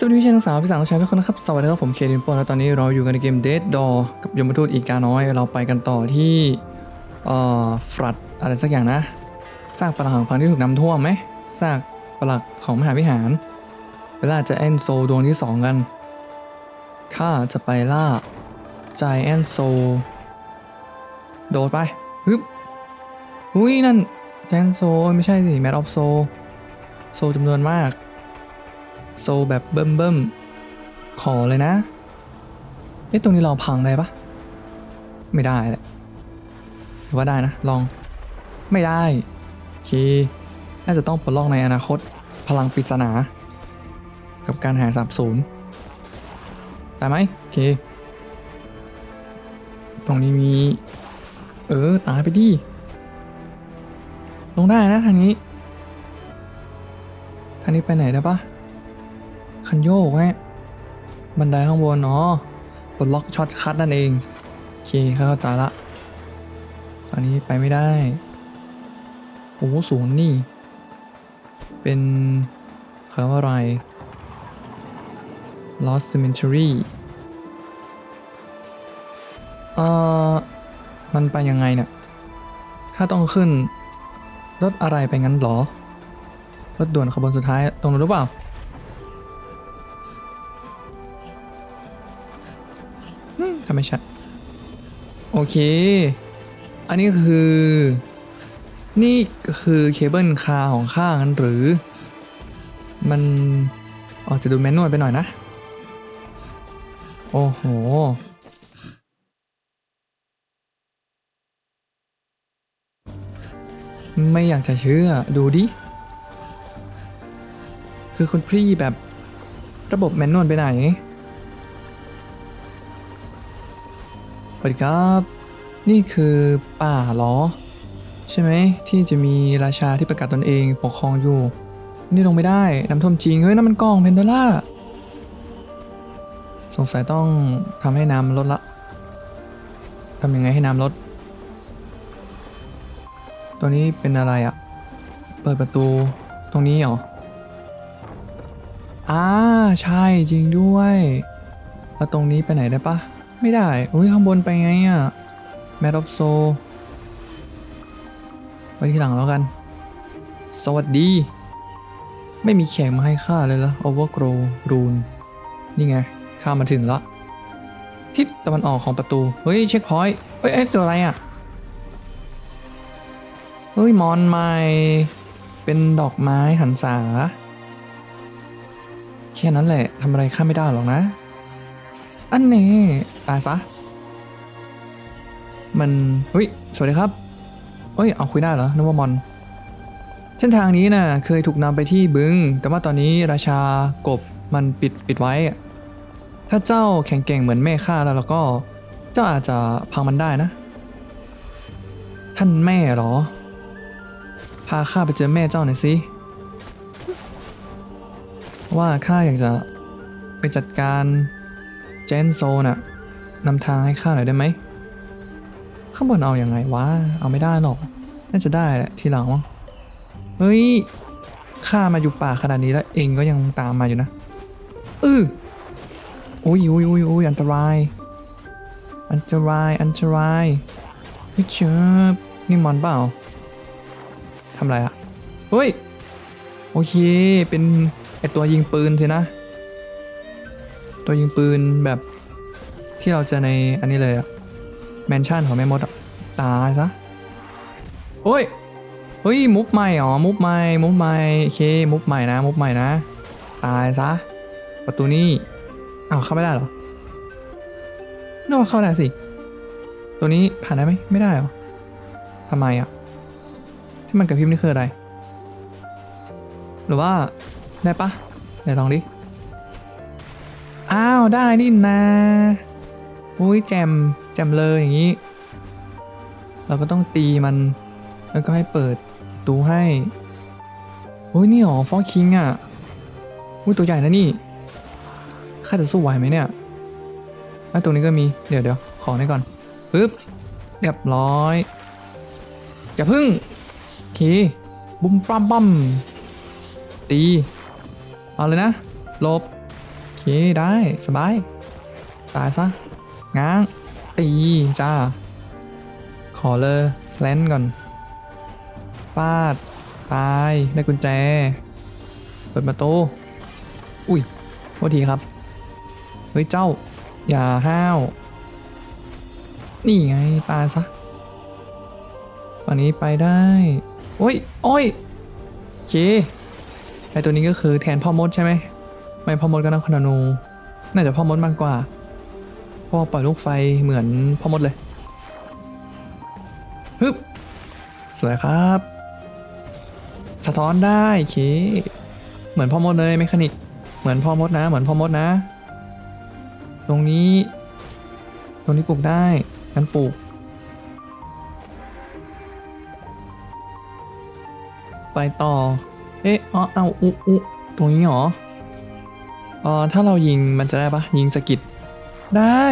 สวัสดีพี่ชายทั้งสาวพี่สาวชายทุกคนนะครับ สวัสดีครับผมเคดินโปแล้วตอนนี้เราอยู่กันในเกม Dead Door กับยมทูตอีกาน้อย เราไปกันต่อที่เอ่อฟรัดอะไรสักอย่างนะซากปรักหักพังที่ถูกน้ำท่วมไหมซากปรักของมหาวิหาร เวลาจะแอนโซดวงที่สองกันข้าจะไปล่าใจแอนโซโดดไปฮึบอุ้ยนั่นแจนโซไม่ใช่สิแมทออฟโซโซจำนวนมาก โซแบบเบิ่มเบิ่มขอเลยนะเอ๊ะตรงนี้เราพังได้ปะไม่ได้แหละว่าได้นะ ลอง ไม่ได้โอเคน่าจะต้องปลดล็อกในอนาคต พลังปริศนา กับการหาสับศูนย์ได้ไหมโอเค ตรงนี้มี เออ ตายไปดิ ลงได้นะทางนี้ ทางนี้ไปไหนได้ปะ คันโยกฮะบันไดข้างบนอ๋อปลดล็อกช็อตคัทนั่นเองโอเคเข้าใจละตอนนี้ไปไม่ได้โอ้สูงนี่ เป็นคำว่าอะไร Lost Cemetery เอ่อ มันไปยังไงเนี่ยข้าต้องขึ้น รถอะไรไปงั้นหรอ รถด่วนขบวนสุดท้ายตรงนู้นหรือเปล่า ทำไมชัด โอเค อันนี้คือ นี่คือเคเบิลคาร์ของข้างั้นหรือ มันออกจะดูแมนนวลไปหน่อยนะ โอ้โหไม่อยากจะเชื่อ ดูดิ คือคุณพี่แบบระบบแมนนวลไปไหน สวัสดีครับ นี่คือป่าเหรอ ใช่ไหมที่จะมีราชาที่ประกาศตนเองปกครองอยู่ นี่ลงไม่ได้น้ำท่วมจริงเฮ้ยนั่นมันกองเพนโดล่าสงสัยต้องทำให้น้ำลดละทำยังไงให้น้ำลด ตัวนี้เป็นอะไรอะ่ะ เปิดประตูตรงนี้เหรออ่าใช่จริงด้วย แล้วตรงนี้ไปไหนได้ปะ ไม่ได้ อุ้ยข้างบนไปไงอะ่ะแมดอ f โซไว้ที่หลังแล้วกัน สวัสดี ไม่มีแขกมาให้ข้าเลยละ Overgrow Rune นี่ไง ข้ามาถึงล้วทิศตะวันออกของประตู เฮ้ย เช็คพอยต์เฮ้ยเอ๊ะเจออะไรอะ เฮ้ย มอนใหม่เป็นดอกไม้หันษาแค่นั้นแหละทำอะไรข้าไม่ได้หรอกนะ อันนี้ตายซะ มันเฮ้ย สวัสดีครับเอ้ย เอาคุยได้เหรอนึกว่ามอน เส้นทางนี้นะ่ะเคยถูกนำไปที่บึง แต่ว่าตอนนี้ราชากบมันปิดปิดไว้ ถ้าเจ้าแข็งแกร่งเหมือนแม่ข้าแล้วแล้วก็ เจ้าอาจจะพังมันได้นะ ท่านแม่เหรอ พาข้าไปเจอแม่เจ้าหน่อยสิ ว่าข้าอยากจะไปจัดการ เจนโซน่ะนำทางให้ข้าหน่อยได้ไหม ข้างบนเอาอยัางไงวะ เอาไม่ได้หรอก น่าจะได้แหละทีหลังมั้ง เฮ้ย ข้ามาอยู่ป่าขนาดนี้แล้วเองก็ยังตามมาอยู่นะ อืออุ้ยอุ้ยอุ้ยอุ้ยอันตราย อันตราย อันตรายเฮ้ยเชิบนี่มอนเปล่าทำอะไรอะเฮ้ย โอเค เป็นไอตัวยิงปืนสินะ ตัวยิงปืนแบบที่เราเจอในอันนี้เลยอะแมนชั่นของแม่มดอะตายซะโอ้ยเฮ้ยมุกใหม่อ๋อมุกใหม่มุกใหม่โอเคมุกใหม่นะมุกใหม่นะ ตายซะประตูนี้อ้าวเข้าไม่ได้เหรอนึกว่เข้าได้สิ ตัวนี้ผ่านได้ไหมไม่ได้เหรอทำไมอะที่มันกระพริบนี่คืออะไร หรือว่าได้ปะไหนลองดิ อ้าวได้นี่นาอุ้ยแจมแจมเลยอย่างนี้ เราก็ต้องตีมัน แล้วก็ให้เปิดตูให้โอ้ยนี่หรอฟอคิงอะอุ้ยตัวใหญ่นะนี่ข้าจะสู้ไหวไหมเนี่ยไอ้ตรงนี้ก็มีเดี๋ยวเดี๋ยวขอนี่ก่อนปึ๊บเรียบร้อยอย่าพึ่งโอเคบุ้มปั้มปั้มตีเอาเลยนะลบ ได้สบาย ตายซะ ง้าง ตีจ้า ขอเลยแลนก่อนฟาด ตาย ได้กุญแจ เปิดประตู อุ้ยโทษทีครับ เฮ้ย เจ้า อย่าห้าว นี่ไง ตายซะฝั่งนี้ไปได้ โอ้ย โอ้ย โอเค ไอตัวนี้ก็คือแทนพ่อมดใช่ไหม ไม่พ่อมดก็นักขนานู น่าจะพ่อมดมากกว่าเพราะว่าปล่อยลูกไฟเหมือนพ่อมดเลยฮึบสวยครับ สะท้อนได้โอเคเหมือนพ่อมดเลยเมคานิก เหมือนพ่อมดนะ เหมือนพ่อมดนะ ตรงนี้ ตรงนี้ปลูกได้งั้นปลูก ไปต่อ เอ๊ะอ๋อเอาอุอุตรงนี้หรอ อ๋อถ้าเรายิงมันจะได้ปะยิงสกิดได้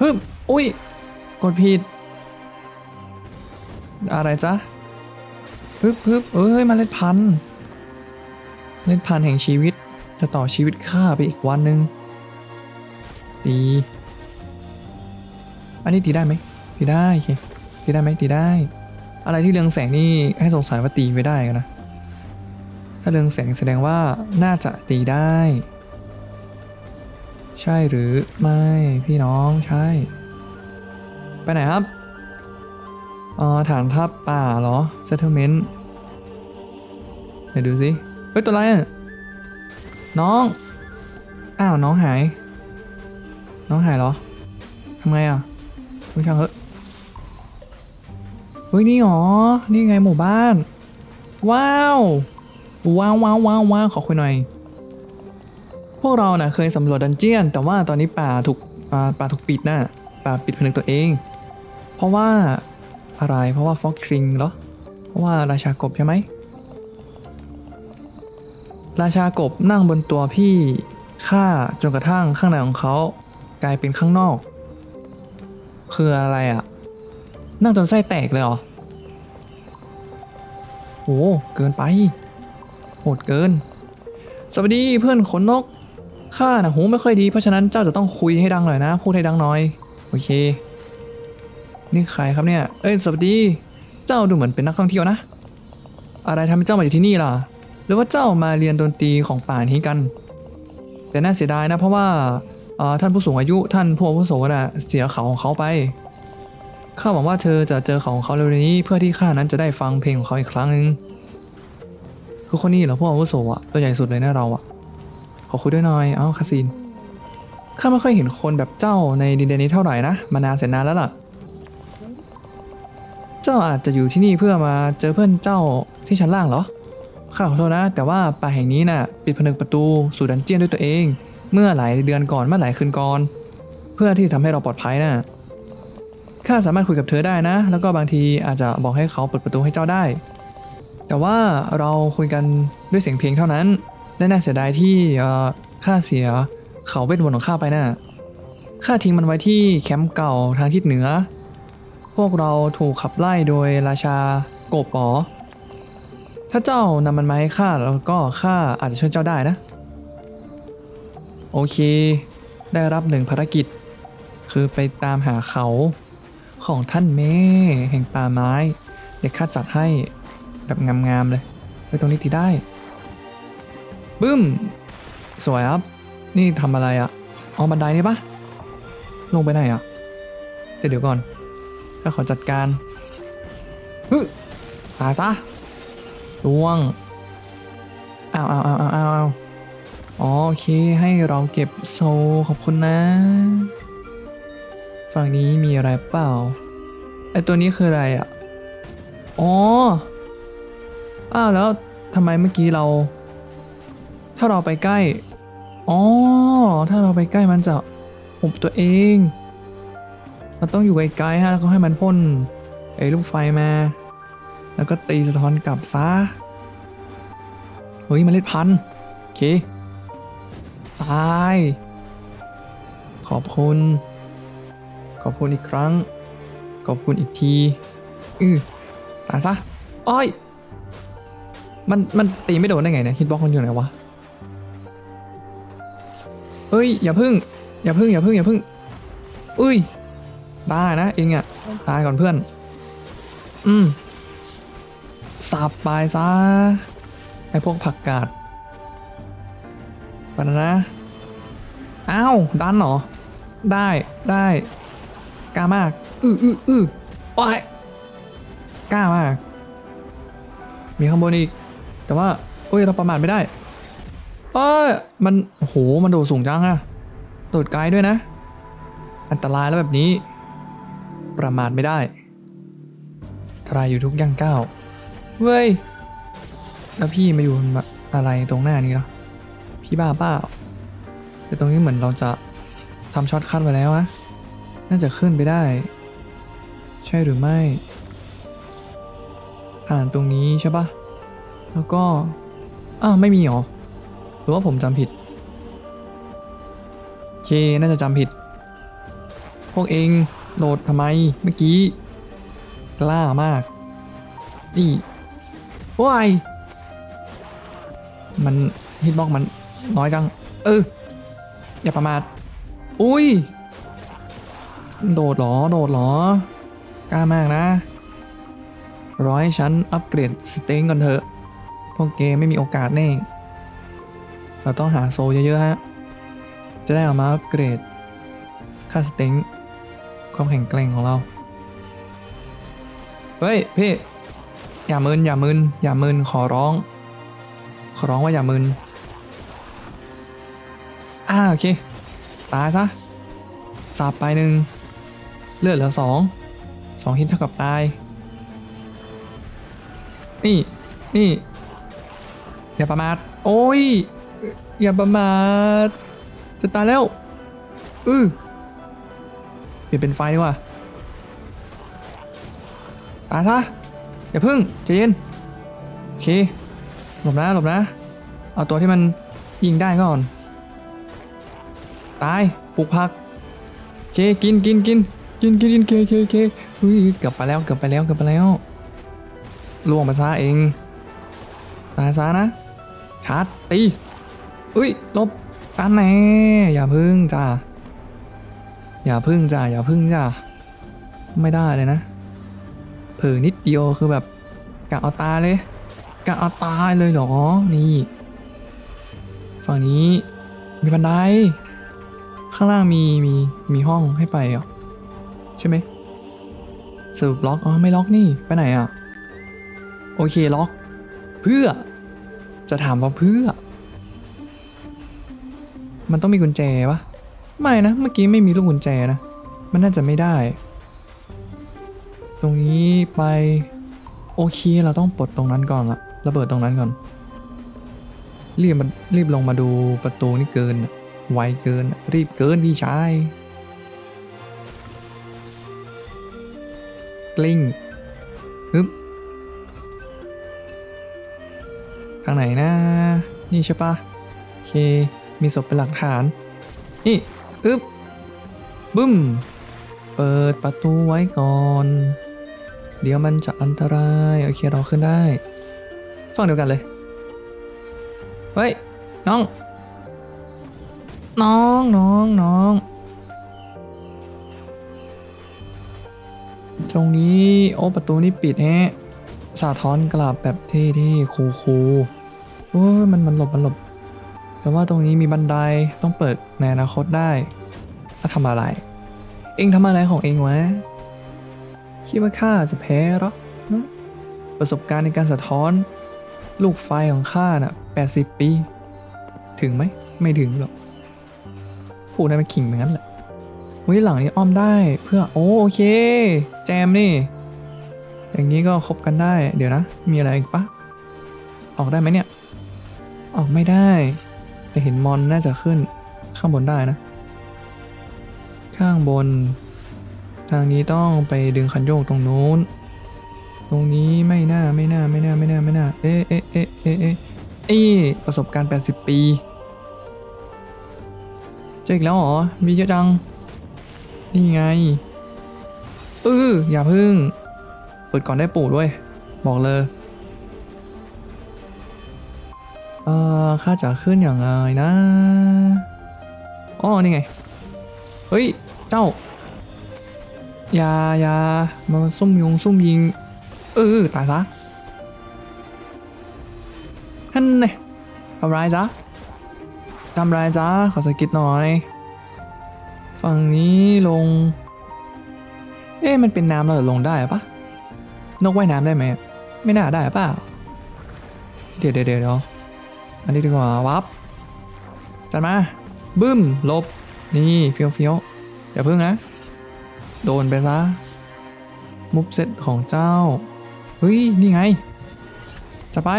ฮึบอุ้ย กดผิด อะไรจ๊ะฮึบฮึบเอ้ยเมาเล็ดพันธุ์เมล็ดพันธุ์แห่งชีวิต จะต่อชีวิตข้าไปอีกวันหนึ่งตีอันนี้ตีได้ไหมตีได้โอเคตีได้ไหมตีได้ อะไรที่เรืองแสงนี่ให้สงสัยว่าตีไม่ได้กันนะ ถ้าเรืองแสงแสดงว่าน่าจะตีได้ ใช่หรือไม่พี่น้องใช่ ไปไหนครับอ๋อฐานทัพป่าเหรอ settlement เดี๋ยวดูสิเฮ้ยตัวอะไรอะน้อง อ้าวน้องหาย น้องหายเหรอทำไงอะไม่ช่างเหอะเฮ้ยนี่หรอ นี่ไงหมู่บ้าน ว้าว ว้าวว้าวว้าวว้าวขอคุยหน่อย พวกเราน่ะเคยสำรวจดันเจียน แต่ว่าตอนนี้ป่าถูกป่าถูกปิดน่ะป่าปิดผนึกตัวเอง เพราะว่าอะไรเพราะว่าฟอกคริงเหรอ เพราะว่าราชากบใช่ไหม ราชากบนั่งบนตัวพี่ข้าจนกระทั่งข้างในของเขากลายเป็นข้างนอก คืออะไรอะ่ะ นั่งจนไส้แตกเลยเหรอโอ้เกินไป โหดเกิน สวัสดีเพื่อนขนนก ข้านะหูไม่ค่อยดีเพราะฉะนั้นเจ้าจะต้องคุยให้ดังหน่อยนะ พูดให้ดังหน่อย โอเค นี่ใครครับเนี่ย เอ้ยสวัสดี เจ้าดูเหมือนเป็นนักท่องเที่ยวนะ อะไรทำให้เจ้ามาอยู่ที่นี่ล่ะ หรือว่าเจ้ามาเรียนดนตรีของป่านี้กัน แต่น่าเสียดายนะเพราะว่าท่านผู้สูงอายุท่านผู้อาวุโสน่ะเสียเขาของเขาไปข้าหวังว่าเธอจะเจอเขาของเขาเร็วๆนี้เพื่อที่ข้านั้นจะได้ฟังเพลงของเขาอีกครั้งหนึ่ง คือคนนี้เหรอผู้อาวุโสอะตัวใหญ่สุดเลยนะเราอะขอคุยด้วยหน่อยเอ้าคาซินข้าไม่ค่อยเห็นคนแบบเจ้าในดินแดนนี้เท่าไหร่นะมานานแสนนานแล้วล่ะ เจ้าอาจจะอยู่ที่นี่เพื่อมาเจอเพื่อนเจ้าที่ชั้นล่างเหรอข้าขอโทษนะ แต่ว่าป่าแห่งนี้น่ะปิดผนึกประตูสู่ดันเจียนด้วยตัวเอง เมื่อหลายเดือนก่อนเมื่อหลายคืนก่อน เพื่อที่จะทำให้เราปลอดภัยน่ะข้าสามารถคุยกับเธอได้นะ แล้วก็บางทีอาจจะบอกให้เขาเปิดประตูให้เจ้าได้ แต่ว่าเราคุยกันด้วยเสียงเพลงเท่านั้นและน่าเสียดายที่เอ่อข้าเสียเขาเวทมนต์ของข้าไปน่ะข้าทิ้งมันไว้ที่แคมป์เก่าทางทิศเหนือ พวกเราถูกขับไล่โดยราชาโกบหรอถ้าเจ้านำมันมาให้ข้าแล้วก็ข้าอาจจะช่วยเจ้าได้นะ โอเค ได้รับหนึ่งภารกิจ คือไปตามหาเขาของท่านแม่แห่งป่าไม้ เดี๋ยวข้าจัดให้ แบบงามๆเลยไปตรงนี้ทีได้บึ้ม สวยครับ นี่ทำอะไรอะ่ะเอาบันไดนี่ปะลงไปไหนอะ่ะเดี๋ยวเดี๋ยวก่อนข้าขอจัดการฮึตายซะล่วงอ้าวอ้าวอ้าวอ้าวอ้าวอ๋อโอเคให้เราเก็บโซขอบคุณนะ ฝั่งนี้มีอะไรเปล่าไอตัวนี้คืออะไรอะ อ๋อ อ้าวแล้วทำไมเมื่อกี้เรา ถ้าเราไปใกล้ อ๋อ ถ้าเราไปใกล้มันจะหุบตัวเอง เราต้องอยู่ไกลๆฮะ แล้วก็ให้มันพ่นไอ้ลูกไฟมา แล้วก็ตีสะท้อนกลับซะ เฮ้ยเมล็ดพันธุ์โอเค ตาย ขอบคุณ ขอบคุณอีกครั้ง ขอบคุณอีกที อือตายซะ อ้อย มันมันตีไม่โดนได้ไงเนี่ยฮิตบ็อกมันอยู่ไหนวะเอ้ยอย่าพึ่ง อย่าพึ่งอย่าพึ่งอย่าพึ่งอุ้ยได้นะเองอะตายก่อนเพื่อน อืมสับไปซะไอพวกผักกาดไปแล้วนะอ้าวดันเหรอ ได้ได้กล้ามาก อืออืออือโอ้ยกล้ามาก มีข้างบนอีก แต่ว่าโอ้ยเราประมาทไม่ได้เอ้ยมันโหมันโดดสูงจังอะโดดไกลด้วยนะ อันตรายแล้วแบบนี้ ประมาทไม่ได้ทรายอยู่ทุกย่างก้าวเว้ยแล้วพี่มาอยู่แบบอะไรตรงหน้านี้เหรอพี่บ้าเปล่าแต่ตรงนี้เหมือนเราจะทำช็อตคัทไว้แล้วนะน่าจะขึ้นไปได้ ใช่หรือไม่ ผ่านตรงนี้ใช่ปะ แล้วก็ อ้าวไม่มีหรอ หรือว่าผมจำผิดโอเคน่าจะจำผิด พวกเองโหลดทำไมเมื่อกี้ กล้ามาก นี่ว้ยมันฮิตบ็อกมันน้อยจัง เออ อย่าประมาท อุ้ย โดดเหรอ โดดเหรอ กล้ามากนะ ร้อยชั้นอัปเกรดสเต็งก่อนเถอะ พวกเกมไม่มีโอกาสแน่ เราต้องหาโซเยอะๆฮะ จะได้เอามาอัปเกรด ค่าสเต็งความแข็งแกร่งของเรา เฮ้ยพี่ อย่ามึนอย่ามึนอย่ามึนขอร้อง ขอร้องว่าอย่ามึนอ่าโอเค ตายซะสาบไปหนึ่งเลือดเหลือสองสองฮิตเท่ากับตาย นี่ นี่ อย่าประมาท โอ้ย อย่าประมาท จะตายแล้ว อือเปลี่ยนเป็นไฟดีกว่า ตายซะ อย่าพึ่งใจเย็น โอเค หลบนะ หลบนะ เอาตัวที่มันยิงได้ก่อน ตาย ปลูกผัก โอเค กินกินกินกินกินกินเคเคเคเฮ้ยกือบไปแล้วกือบไปแล้วกือบไปแล้วล่วงไปซะเอง ตายซะนะ ชาร์จตีอุ้ยลบกันแน่อย่าพึ่งจ้าอย่าพึ่งจ้าอย่าพึ่งจ้าไม่ได้เลยนะเผลอนิดเดียวคือแบบกะเอาตายเลยกะเอาตายเลยเหรอนี่ฝั่งนี้มีบันไดข้างล่างมีมีมีห้องให้ไปเหรอใช่ไหมสรุปล็อกอ๋อไม่ล็อกนี่ไปไหนอะโอเคล็อก เพื่อ จะถามว่าเพื่อ มันต้องมีกุญแจปะไม่นะ เมื่อกี้ไม่มีลูกกุญแจนะ มันน่าจะไม่ได้ ตรงนี้ไปโอเคเราต้องปลดตรงนั้นก่อนละระเบิดตรงนั้นก่อน รีบมันรีบลงมาดูประตูนี่เกิน ไวเกิน รีบเกินพี่ชายกลิ้งฮึบางไหนนะ นี่ใช่ปะโอเค มีศพเป็นหลักฐาน นี่ อึ๊บ บึ้ม เปิดประตูไว้ก่อน เดี๋ยวมันจะอันตราย โอเค เราขึ้นได้ฝั่งเดียวกันเลย เฮ้ย น้อง น้อง น้อง น้องตรงนี้ โอ้ ประตูนี่ปิดแฮะ สาท้อนกลับแบบเท่ๆคูคูลๆ โอ้มันมันหลบมันหลบ แต่ว่าตรงนี้มีบันไดต้องเปิดในอนาคตได้ถ้าทำอะไร เองทำอะไรของเองวะคิดว่าข้าจะแพ้หรอฮะประสบการณ์ในการสะท้อน ลูกไฟของข้าน่ะ80 ปี ถึงไหม ไม่ถึงหรอกพูดได้มันขิงเหมือนกันแหละวิหลังนี้อ้อมได้เพื่อโอโอเค แจมนี่ อย่างนี้ก็คบกันได้ เดี๋ยวนะ มีอะไรอีกปะออกได้ไหมเนี่ย ออกไม่ได้ แต่เห็นมอนน่าจะขึ้นข้างบนได้นะ ข้างบน ทางนี้ต้องไปดึงคันโยกตรงนู้น ตรงนี้ไม่น่าไม่น่าไม่น่าไม่น่าไม่น่าเอ๊ะเอ๊ะเอ๊ะเอ๊ะเอ๊ะเอ๊ะประสบการณ์ 80 ปีเจออีกแล้วเหรอ มีเยอะจัง นี่ไงเอออย่าพึ่ง เปิดก่อนได้ปู่ด้วย บอกเลย เอ่อข้าจะขึ้นอย่างไรนะอ๋อนี่ไง เฮ้ย เจ้ายายามาซุ่มยงซุ่มยิง เออตายซะฮันเนี่ยทำไรจ๊ะทำไรจ๊ะขอสกิดหน่อย ฝั่งนี้ลง เอ๊ะมันเป็นน้ำเราจะลงได้ปะนกว่ายน้ำได้ไหม ไม่น่าได้เปล่า เดี๋ยวเดี๋ยวเดี๋ยวเดี๋ยว อันนี้ดีกว่าวับจัดมาบึ้มลบนี่เฟี้ยวเฟี้ยวอย่าพึ่งนะ โดนไปซะมุฟเซตของเจ้าเฮ้ยนี่ไง จะไป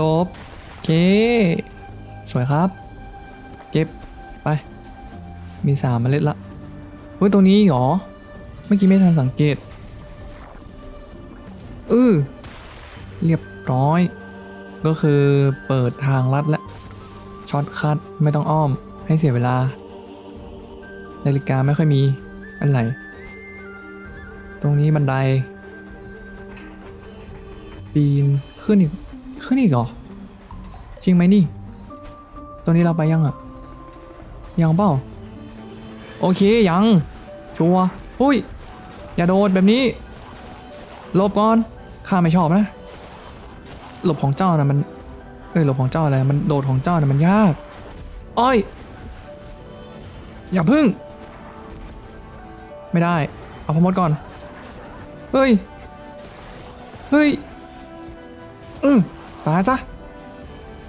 ลบโอเค สวยครับ เก็บไป มีสามเมล็ดละเฮ้ยตรงนี้หรอ เมื่อกี้ไม่ทันสังเกต อือเรียบร้อย ก็คือเปิดทางลัดและช็อตคัดไม่ต้องอ้อมให้เสียเวลา นาฬิกาไม่ค่อยมีอะไร ตรงนี้บันได ปีนขึ้นอีก ขึ้นอีกเหรอ จริงไหมนี่ ตรงนี้เราไปยังอะ ยังเปล่า โอเค ยัง ชัวร์หุ้ย อย่าโดดแบบนี้หลบก่อน ข้าไม่ชอบนะ หลบของเจ้านะมันเอ้ยหลบของเจ้าอะไรมันโดดของเจ้านะมันยาก อ้อย อย่าพึ่ง ไม่ได้ เอาพมดก่อน เฮ้ย เฮ้ย อืมตายจ้ะ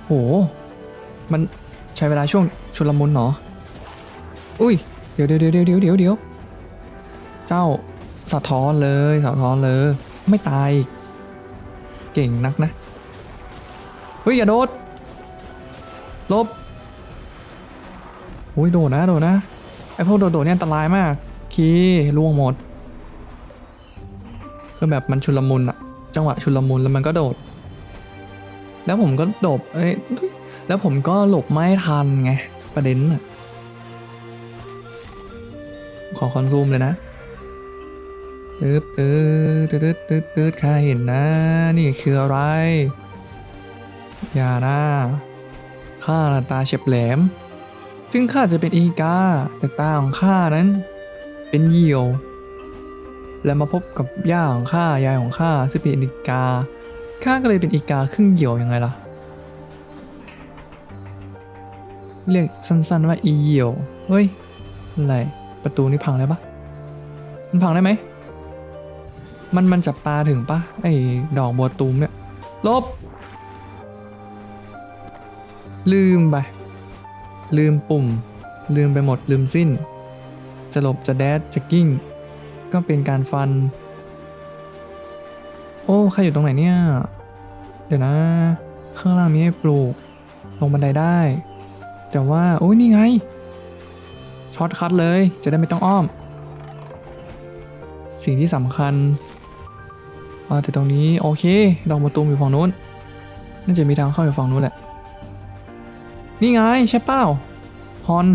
โห มันใช้เวลาช่วงชุลมุนเหรออุ้ย เดี๋ยวเดี๋ยวเดี๋ยวเดี๋ยวเดี๋ยวเดี๋ยวเจ้าสะท้อนเลยสะท้อนเลย ไม่ตาย เก่งนักนะ เฮ้ยอย่าโดดลบโอ้ยโดดนะโดดนะไอพวกโดดๆเนี่ยอันตรายมากคีล่วงหมดคือแบบมันชุลมุนอะจังหวะชุลมุนแล้วมันก็โดด แล้วผมก็โดดเอ้ยแล้วผมก็หลบไม่ทันไงประเด็นอะขอคอนซูมเลยนะตึ๊บตึ๊ดตึ๊ดตึ๊ดตึ๊ดข้าเห็นนะ นี่คืออะไร อย่านะข้าตาเฉียบแหลม ถึงข้าจะเป็นอีกา แต่ตาของข้านั้น เป็นเหยี่ยว และมาพบกับย่าของข้ายายของข้าซึ่งเป็นอีกา ข้าก็เลยเป็นอีกาครึ่งเหยี่ยวยังไงล่ะ เรียกสั้นๆว่าอีเหยี่ยว เฮ้ย อะไรประตูนี่พังแล้วปะมันพังได้ไหม มันมันจะปาถึงปะไอ้ดอกบัวตูมเนี่ย ลบ ลืมไป ลืมปุ่ม ลืมไปหมดลืมสิ้น จะหลบจะแดดจะกิ้ง ก็เป็นการฟัน โอ้ใครอยู่ตรงไหนเนี่ย เดี๋ยวนะ ข้างล่างมีให้ปลูก ลงบันไดได้ แต่ว่าโอ้ยนี่ไง ช็อตคัดเลย จะได้ไม่ต้องอ้อม สิ่งที่สำคัญอ่าแต่ตรงนี้ โอเคดอกมะตูมอยู่ฝั่งนู้น น่าจะมีทางเข้าอยู่ฝั่งนู้นแหละ นี่ไงใช่เป้าฮอน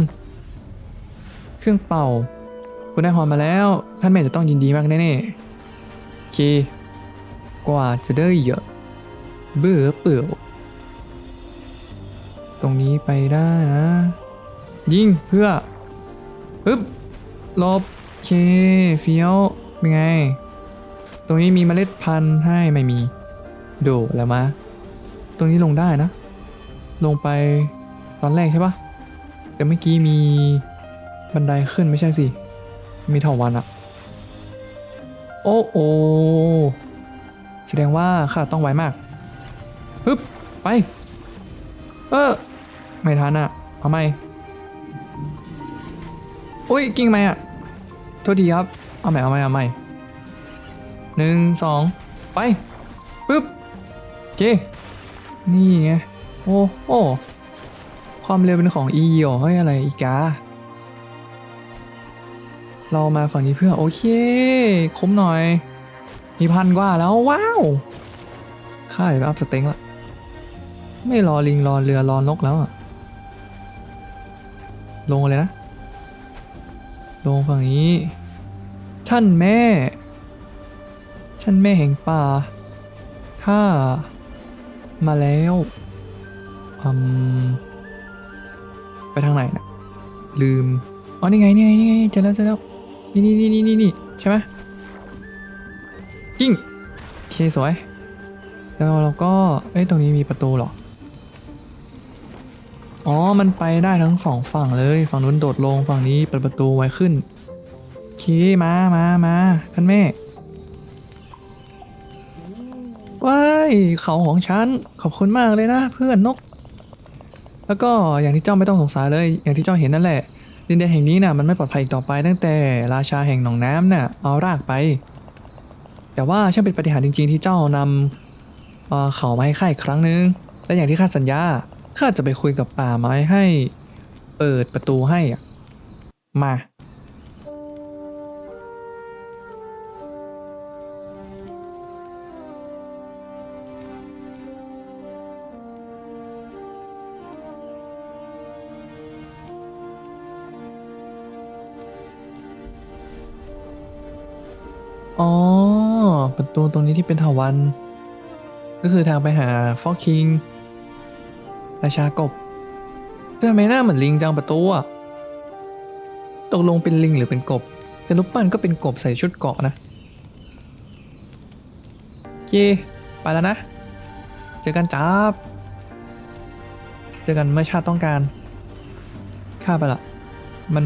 เครื่องเป่า คุณได้ฮอนมาแล้ว ท่านแม่จะต้องยินดีมากแน่ๆโอเค กว่าจะได้เยอะเบื่อเปื่อตรงนี้ไปได้นะ ยิงเพื่อปึ๊บลบเคเฟี้ยวเป็นไง ตรงนี้มีเมล็ดพันธุ์ให้ไม่มี โดแล้วมาตรงนี้ลงได้นะ ลงไป ตอนแรกใช่ปะแต่เมื่อกี้มีบันไดขึ้นไม่ใช่สิ มีเถาวันอะโอ้โอแสดงว่าข้าต้องไวมากฮึบไป เออ ไม่ทันอะเอาไหมอุ้ยกิ้งไหมอะโทษทีครับ เอาใหม่เอาใหม่เอาใหม่หนึ่งสองไปปึ๊บโอเคนี่ไงโอ้โอ้ ความเร็วเป็นของอีเหยี่ยวเฮ้ยอะไรอีกา เรามาฝั่งนี้เพื่อโอเค คุ้มหน่อย มีพันกว่าแล้วว้าวข้าจะไปอัพสเต็งละ ไม่รอลิงรอเรือรอนกแล้วอะลงเลยนะ ลงฝั่งนี้ ท่านแม่ ท่านแม่แห่งป่าข้ามาแล้วอืม ไปทางไหนนะลืม อ๋อ นี่ไง นี่ไง นี่ไงเจอแล้วเจอแล้ว นี่นี่นี่นี่นี่ใช่ไหมกิ้งโอเคสวย แล้วเราก็ เอ้ย ตรงนี้มีประตูหรอ อ๋อ มันไปได้ทั้งสองฝั่งเลย ฝั่งนู้นโดดลง ฝั่งนี้เปิดประตูไว้ขึ้นโอเคมามามาท่านแม่ว้ายเขาของฉัน ขอบคุณมากเลยนะ เพื่อนนก แล้วก็อย่างที่เจ้าไม่ต้องสงสัยเลย อย่างที่เจ้าเห็นนั่นแหละดินแดนแห่งนี้น่ะมันไม่ปลอดภัยอีกต่อไปตั้งแต่ราชาแห่งหนองน้ำน่ะเอารากไป แต่ว่าช่างเป็นปฏิหารจริง ๆ ที่เจ้านำเอ่อเขามาให้ข้าอีกครั้งหนึ่งและอย่างที่ข้าสัญญาข้าจะไปคุยกับป่าไม้ให้ เปิดประตูให้อะมา ประตูตรงนี้ที่เป็นถาวัน ก็คือทางไปหาฟอกคิงราชากบทำไมหน้าเหมือนลิงจังประตูอะตกลงเป็นลิงหรือเป็นกบ แต่รูปปั้นก็เป็นกบใส่ชุดเกาะนะโอเคไปแล้วนะ เจอกันจ้าบเจอกันเมื่อชาติต้องการข้าไปละ มัน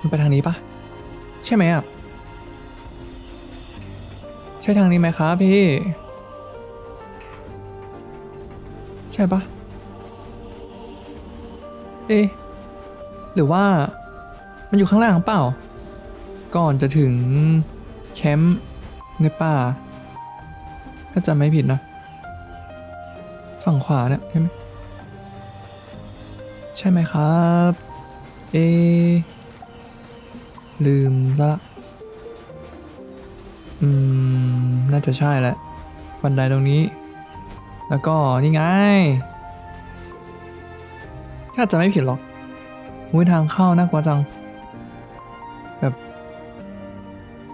มันไปทางนี้ปะใช่ไหมอะ ใช่ทางนี้ไหมครับพี่ ใช่ปะเอ๊ะหรือว่ามันอยู่ข้างล่างเปล่า ก่อนจะถึงแคมป์ในป่า ถ้าจำไม่ผิดนะ ฝั่งขวาเนี่ยใช่ไหมใช่ไหมครับ เอะลืมละ อืม น่าจะใช่แหละ บันไดตรงนี้ แล้วก็นี่ไง ถ้าจะไม่ผิดหรอกอุ้ยทางเข้าน่ากลัวจัง แบบ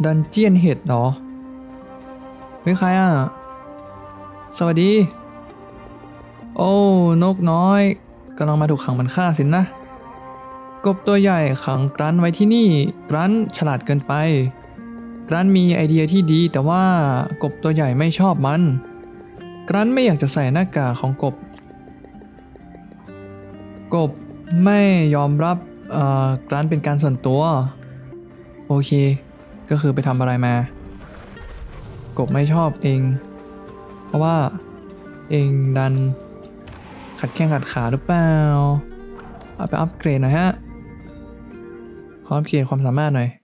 ดันเจียนเห็ดหรอเฮ้ยใครอะ สวัสดี โอ้ นกน้อยกำลังมาถูกขังมันฆ่าสินนะ กบตัวใหญ่ขังกรันไว้ที่นี่กรันฉลาดเกินไป กรันมีไอเดียที่ดีแต่ว่ากบตัวใหญ่ไม่ชอบมัน กรันไม่อยากจะใส่หน้ากากของกบ กบไม่ยอมรับเอ่อกรันเป็นการส่วนตัว โอเค ก็คือไปทำอะไรมา กบไม่ชอบเอง เพราะว่าเองดันขัดแข้งขัดขาหรือเปล่า เอาไปอัปเกรดหน่อยฮะ ขออัปเกรดความสามารถหน่อย